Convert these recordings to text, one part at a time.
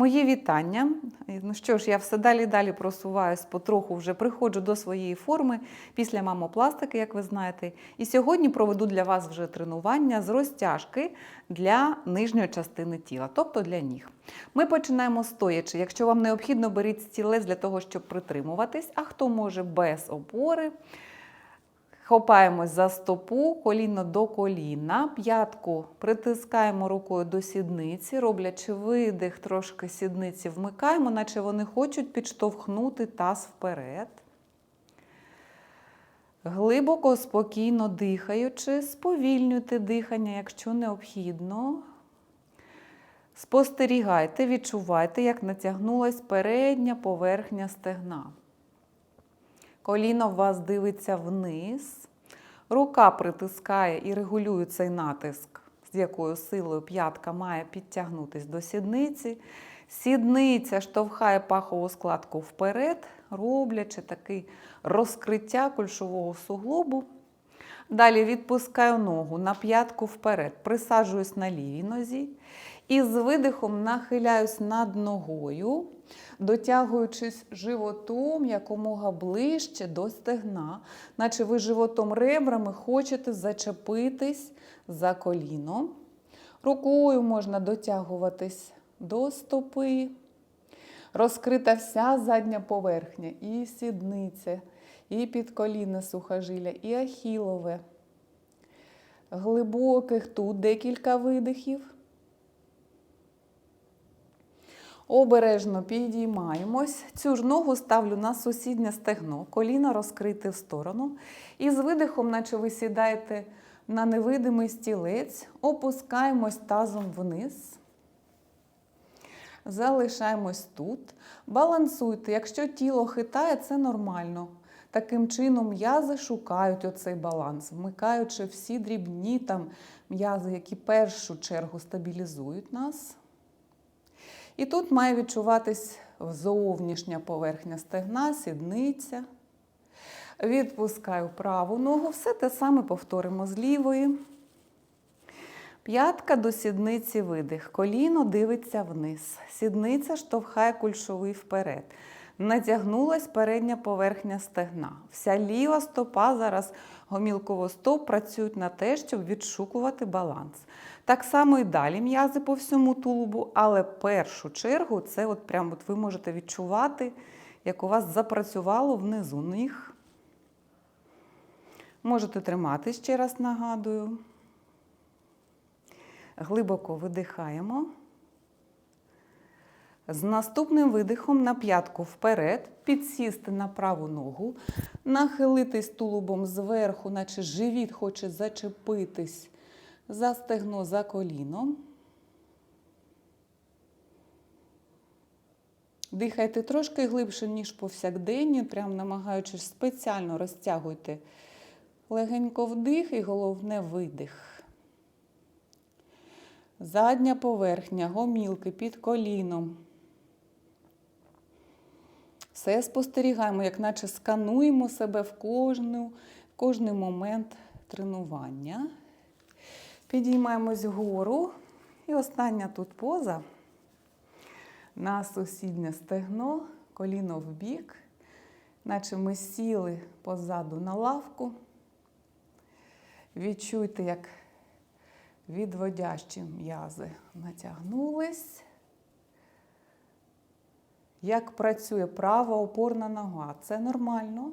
Мої вітання. Ну що ж, я все далі далі просуваюсь, потроху вже приходжу до своєї форми після мамопластики, як ви знаєте. І сьогодні проведу для вас вже тренування з розтяжки для нижньої частини тіла, тобто для ніг. Ми починаємо стоячи. Якщо вам необхідно, беріть стілець для того, щоб притримуватись, а хто може без опори. Хопаємось за стопу, коліно до коліна, п'ятку притискаємо рукою до сідниці, роблячи видих, трошки сідниці вмикаємо, наче вони хочуть підштовхнути таз вперед. Глибоко, спокійно дихаючи, сповільнюйте дихання, якщо необхідно. Спостерігайте, відчувайте, як натягнулась передня поверхня стегна. Коліно в вас дивиться вниз. Рука притискає і регулює цей натиск, з якою силою п'ятка має підтягнутися до сідниці. Сідниця штовхає пахову складку вперед, роблячи таке розкриття кульшового суглобу. Далі відпускаю ногу на п'ятку вперед, присаджуюсь на лівій нозі і з видихом нахиляюсь над ногою, дотягуючись животом якомога ближче до стегна, наче ви животом ребрами хочете зачепитись за коліно. Рукою можна дотягуватись до стопи. Розкрита вся задня поверхня, і сідниця, і підколінне сухожилля, і ахілове. Глибоких тут декілька видихів. Обережно підіймаємось. Цю ж ногу ставлю на сусіднє стегно, коліна розкрите в сторону. І з видихом, наче ви сідаєте на невидимий стілець, опускаємось тазом вниз. Залишаємось тут. Балансуйте. Якщо тіло хитає, це нормально. Таким чином м'язи шукають оцей баланс, вмикаючи всі дрібні там м'язи, які першу чергу стабілізують нас. І тут має відчуватись зовнішня поверхня стегна, сідниця. Відпускаю праву ногу, все те саме повторимо з лівої. П'ятка до сідниці видих. Коліно дивиться вниз. Сідниця штовхає кульшовий вперед. Натягнулась передня поверхня стегна. Вся ліва стопа зараз гомілково-стоп працюють на те, щоб відшукувати баланс. Так само і далі м'язи по всьому тулубу, але першу чергу це от прямо от ви можете відчувати, як у вас запрацювало внизу ніг. Можете тримати, ще раз нагадую. Глибоко видихаємо. З наступним видихом на п'ятку вперед, підсісти на праву ногу, нахилитись тулубом зверху, наче живіт хоче зачепитись за стегно за коліном. Дихайте трошки глибше, ніж повсякденні, прям намагаючись спеціально розтягуйте легенько вдих і головне видих. Задня поверхня, гомілки під коліном. Все спостерігаємо, як наче скануємо себе в кожну, кожний момент тренування. Підіймаємось вгору. І остання тут поза. На сусіднє стегно, коліно в бік, наче ми сіли позаду на лавку. Відчуйте, як відводящі м'язи натягнулись. Як працює права опорна нога. Це нормально,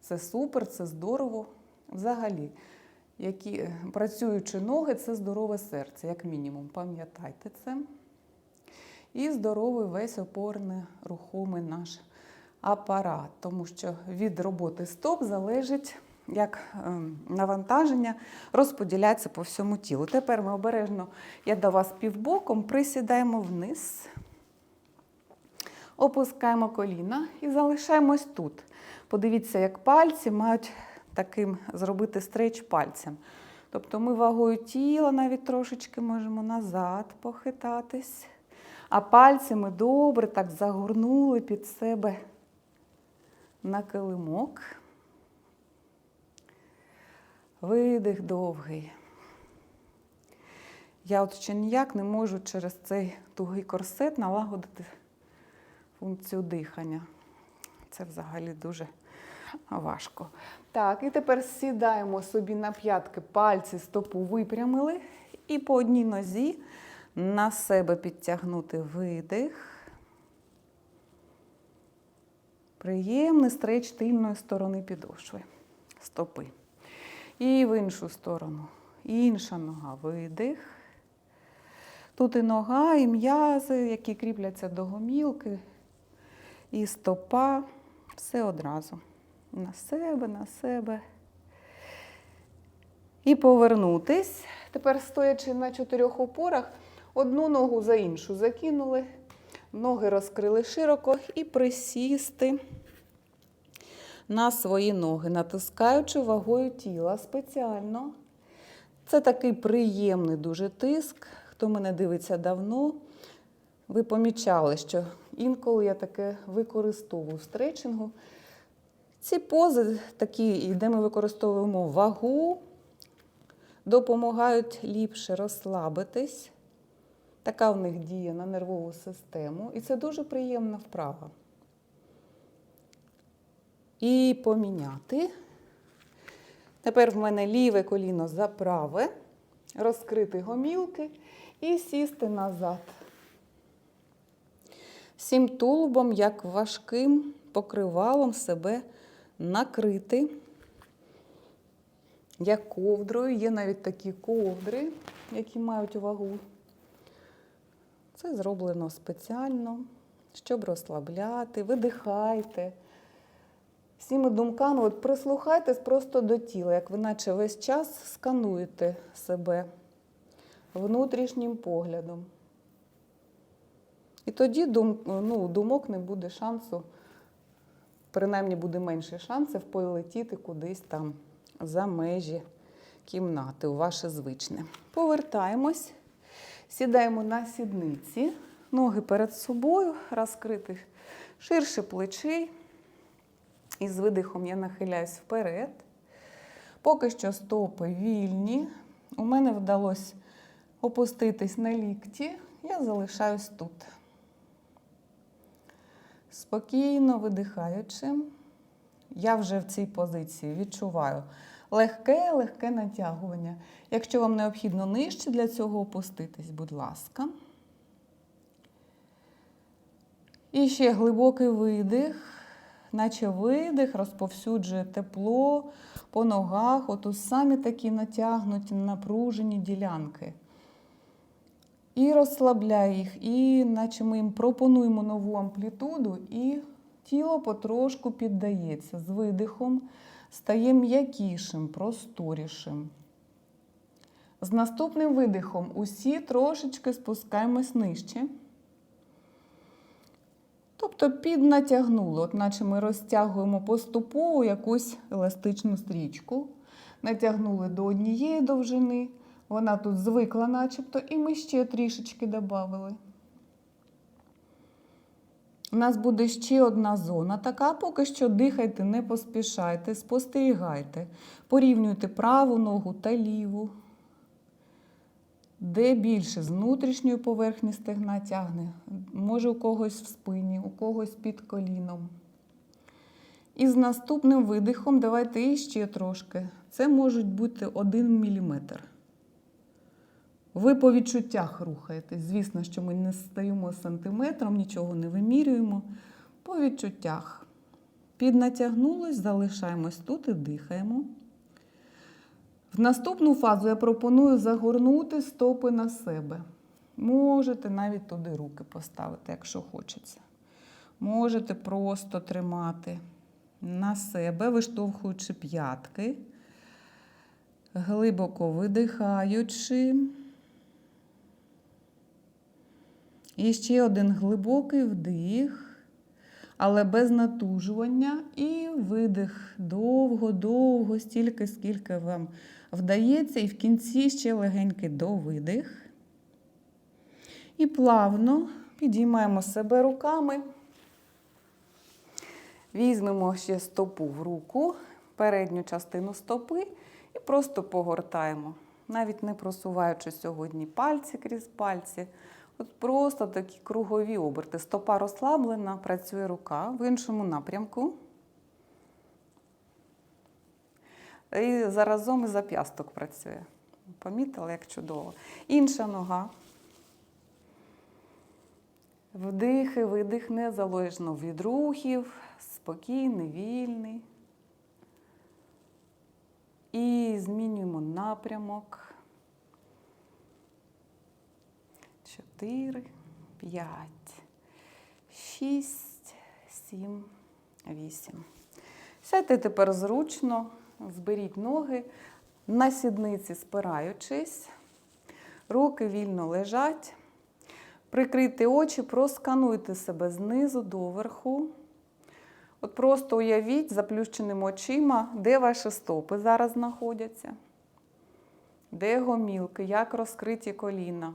це супер, це здорово. Взагалі, які працюючі ноги це здорове серце, як мінімум. Пам'ятайте це. І здоровий весь опорний рухомий наш апарат, тому що від роботи стоп залежить, як ем, навантаження розподіляється по всьому тілу. Тепер ми обережно, я до вас півбоком, присідаємо вниз, опускаємо коліна і залишаємось тут. Подивіться, як пальці мають таким зробити стреч пальцем. Тобто ми вагою тіла навіть трошечки можемо назад похитатись. А пальці ми добре так загорнули під себе на килимок. Видих довгий. Я от ще ніяк не можу через цей тугий корсет налагодити функцію дихання. Це взагалі дуже важко. Так, і тепер сідаємо собі на п'ятки, пальці стопу випрямили. І по одній нозі на себе підтягнути видих. Приємний стреч тильної сторони підошви, стопи. І в іншу сторону. Інша нога, видих. Тут і нога, і м'язи, які кріпляться до гомілки, і стопа. Все одразу. На себе, на себе. І повернутись. Тепер стоячи на чотирьох опорах, одну ногу за іншу закинули, ноги розкрили широко і присісти на свої ноги, натискаючи вагою тіла спеціально. Це такий приємний дуже тиск. Хто мене дивиться давно, ви помічали, що інколи я таке використовую в стретчингу. Ці пози, такі, де ми використовуємо вагу, допомагають ліпше розслабитись. Така в них дія на нервову систему. І це дуже приємна вправа. І поміняти. Тепер в мене ліве коліно за праве, розкрити гомілки і сісти назад. Всім тулубом, як важким покривалом себе накрити, як ковдрою. Є навіть такі ковдри, які мають вагу. Це зроблено спеціально, щоб розслабляти, видихайте. Всіми думками от прислухайтесь просто до тіла, як ви наче весь час скануєте себе внутрішнім поглядом. І тоді дум, ну, думок не буде шансу, принаймні буде менше шансів полетіти кудись там за межі кімнати, у ваше звичне. Повертаємось, сідаємо на сідниці, ноги перед собою, розкрити ширше плечей. І з видихом я нахиляюсь вперед. Поки що стопи вільні. У мене вдалося опуститись на лікті. Я залишаюсь тут. Спокійно видихаючи, я вже в цій позиції відчуваю легке, легке натягування. Якщо вам необхідно нижче для цього опуститись, будь ласка. І ще глибокий видих наче видих, розповсюджує тепло по ногах, от у самі такі натягнуті, напружені ділянки. І розслабляє їх, і наче ми їм пропонуємо нову амплітуду, і тіло потрошку піддається з видихом, стає м'якішим, просторішим. З наступним видихом усі трошечки спускаємось нижче. Тобто піднатягнули, от наче ми розтягуємо поступово якусь еластичну стрічку. Натягнули до однієї довжини, вона тут звикла начебто, і ми ще трішечки додали. У нас буде ще одна зона така, поки що дихайте, не поспішайте, спостерігайте, порівнюйте праву ногу та ліву. Де більше з внутрішньої поверхні стегна тягне, може у когось в спині, у когось під коліном. І з наступним видихом давайте іще трошки. Це можуть бути 1 мм. Ви по відчуттях рухаєтесь. Звісно, що ми не стаємо сантиметром, нічого не вимірюємо. По відчуттях. Піднатягнулось, залишаємось тут і дихаємо. В наступну фазу я пропоную загорнути стопи на себе. Можете навіть туди руки поставити, якщо хочеться. Можете просто тримати на себе, виштовхуючи п'ятки, глибоко видихаючи. І ще один глибокий вдих, але без натужування. І видих довго-довго, стільки, скільки вам вдається. І в кінці ще легенький довидих. І плавно підіймаємо себе руками. Візьмемо ще стопу в руку, передню частину стопи і просто погортаємо. навіть не просуваючи сьогодні пальці крізь пальці. От просто такі кругові оберти. Стопа розслаблена, працює рука в іншому напрямку. І заразом і зап'ясток працює. Помітили, як чудово. Інша нога. Вдих і видих незалежно від рухів, спокійний, вільний. І змінюємо напрямок. Чотири, п'ять, шість, сім, вісім. Сядьте тепер зручно, зберіть ноги на сідниці, спираючись, руки вільно лежать. Прикрийте очі, проскануйте себе знизу до верху. От просто уявіть заплющеними очима, де ваші стопи зараз знаходяться, де гомілки, як розкриті коліна,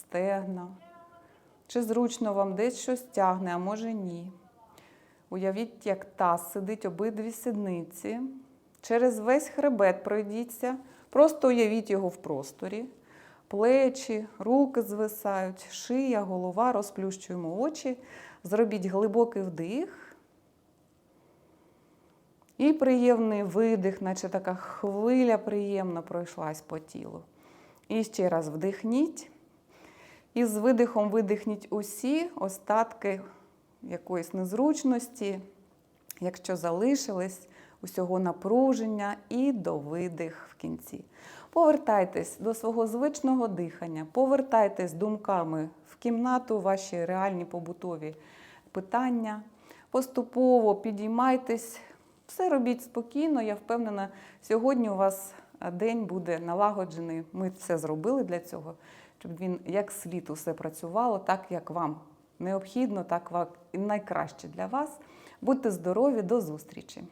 стегна. Чи зручно вам десь щось тягне, а може ні. Уявіть, як таз сидить обидві сідниці. Через весь хребет пройдіться, просто уявіть його в просторі. Плечі, руки звисають, шия, голова, розплющуємо очі. Зробіть глибокий вдих. І приємний видих, наче така хвиля приємно пройшлась по тілу. І ще раз вдихніть. І з видихом видихніть усі остатки якоїсь незручності, якщо залишились, усього напруження і до видих в кінці. Повертайтесь до свого звичного дихання, повертайтесь думками в кімнату, ваші реальні побутові питання. Поступово підіймайтесь, все робіть спокійно. Я впевнена, сьогодні у вас день буде налагоджений. Ми все зробили для цього, щоб він як слід усе працювало, так як вам необхідно, так як найкраще для вас. Будьте здорові, до зустрічі!